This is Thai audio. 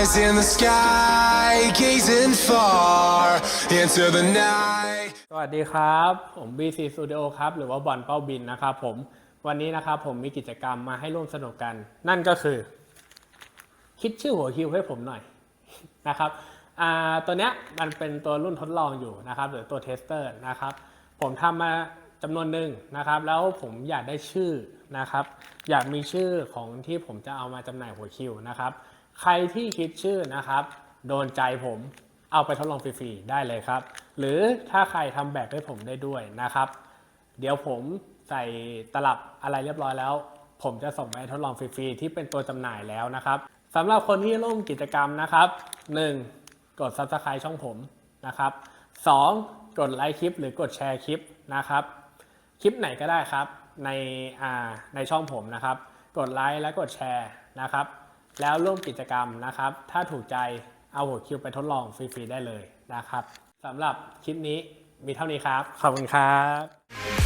Eyes in the sky, gazing far into the night. สวัสดีครับ ผม BC Studio ครับ หรือว่าบอลเป้าบินนะครับผม วันนี้นะครับผมมีกิจกรรมมาให้ร่วมสนุกกัน นั่นก็คือ คิดชื่อหัวคิวให้ผมหน่อยนะครับตัวเนี้ยมันเป็นตัวรุ่นทดลองอยู่นะครับ หรือตัวเทสเตอร์นะครับ ผมทำมาจำนวนหนึ่งนะครับ แล้วผมอยากได้ชื่อนะครับ อยากมีชื่อของที่ผมจะเอามาจำหน่ายหัวคิวนะครับ ใครที่คิดชื่อนะครับ โดนใจผมเอาไปทดลองฟรีๆได้เลยครับ หรือถ้าใครทำแบบให้ผมได้ด้วยนะครับ เดี๋ยวผมใส่ตลับอะไรเรียบร้อยแล้ว ผมจะส่งไปทดลองฟรีๆที่เป็นตัวจำหน่ายแล้วนะครับสำหรับคนที่ร่วมกิจกรรมนะครับ 1. กด subscribe ช่องผมนะครับ 2. กดไลค์คลิป หรือกดแชร์คลิปนะครับ คลิปไหนก็ได้ครับในในช่องผมนะครับ กดไลค์และกดแชร์นะครับ แล้วร่วมกิจกรรมนะครับ ถ้าถูกใจเอาหัวคิวไปทดลองฟรีๆได้เลยนะครับสำหรับคลิปนี้มีเท่านี้ครับ ขอบคุณครับ